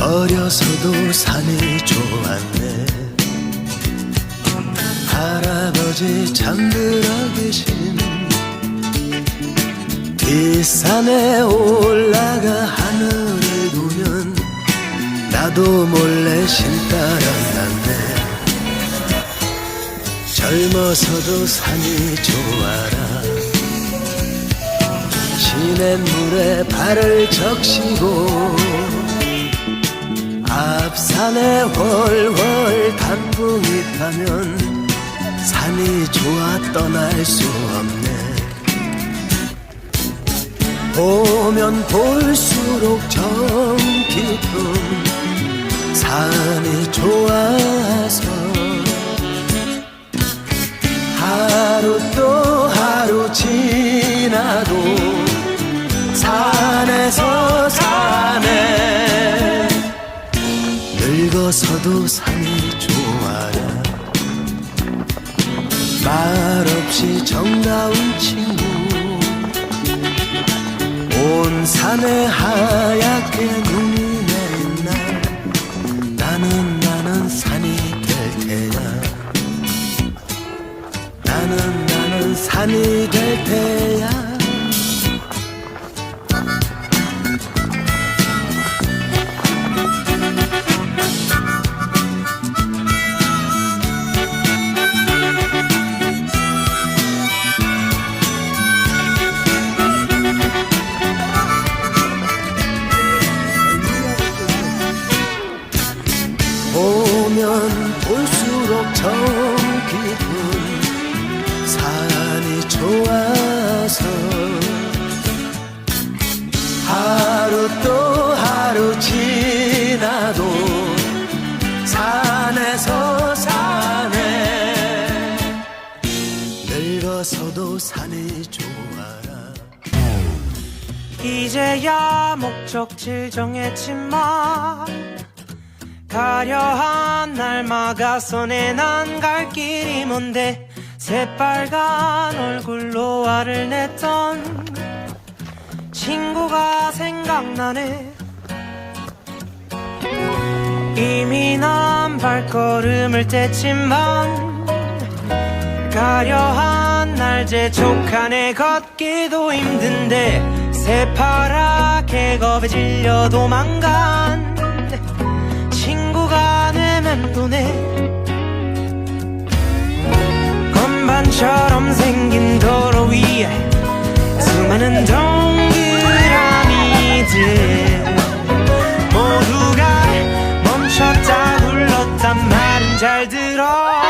어려서도 산이 좋았네. 할아버지 잠들어 계신 뒷산에 올라가 하늘을 보면 나도 몰래 신 따라갔네. 젊어서도 산이 좋아라. 시냇물에 발을 적시고 앞산에 훨훨 단풍이 타면 산이 좋아 떠날 수 없네. 보면 볼수록 정 깊은 산이 좋아서 늙어서도 산이 좋아라. 말없이 정다운 친구. 온 산에 하얗게 눈 보면 볼수록 정 깊은 산이 좋아서 하루 또 하루 지나도 산에서 사네 늙어서도 산이 좋아라. 이제야 목적지 정했지만 가려한 날마가서 내난 갈 길이 뭔데? 새빨간 얼굴로 화를 냈던 친구가 생각나네. 이미 난 발걸음을 뗐지만 가려한 날 재촉하네 걷기도 힘든데 새파랗게 겁에 질려 도망간 건반처럼 생긴 도로 위에 수많은 동그라미들. 모두가 멈췄다 굴렀단 말은 잘 들어.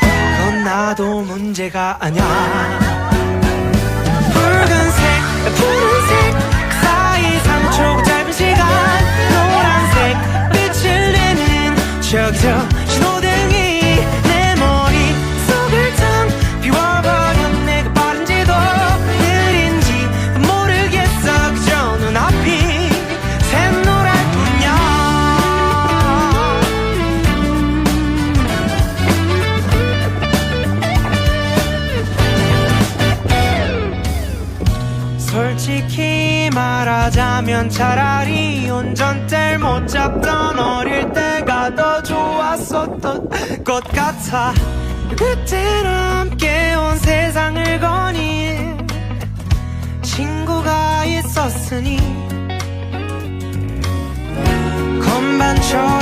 그건 나도 문제가 아냐 붉은색 푸른색 말하자면 차라리 운전대를 못 잡던 어릴 때가 더 좋았었던 것 같아. 그때는 함께 온 세상을 거닌 친구가 있었으니 건반처럼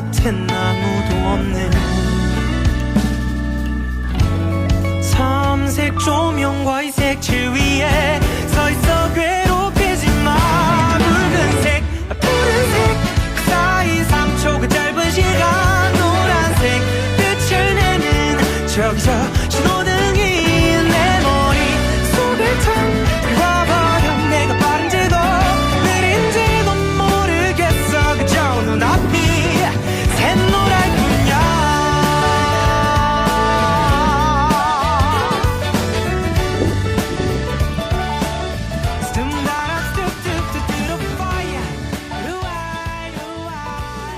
곁엔 아무도 없네. 삼색 조명과 이색 칠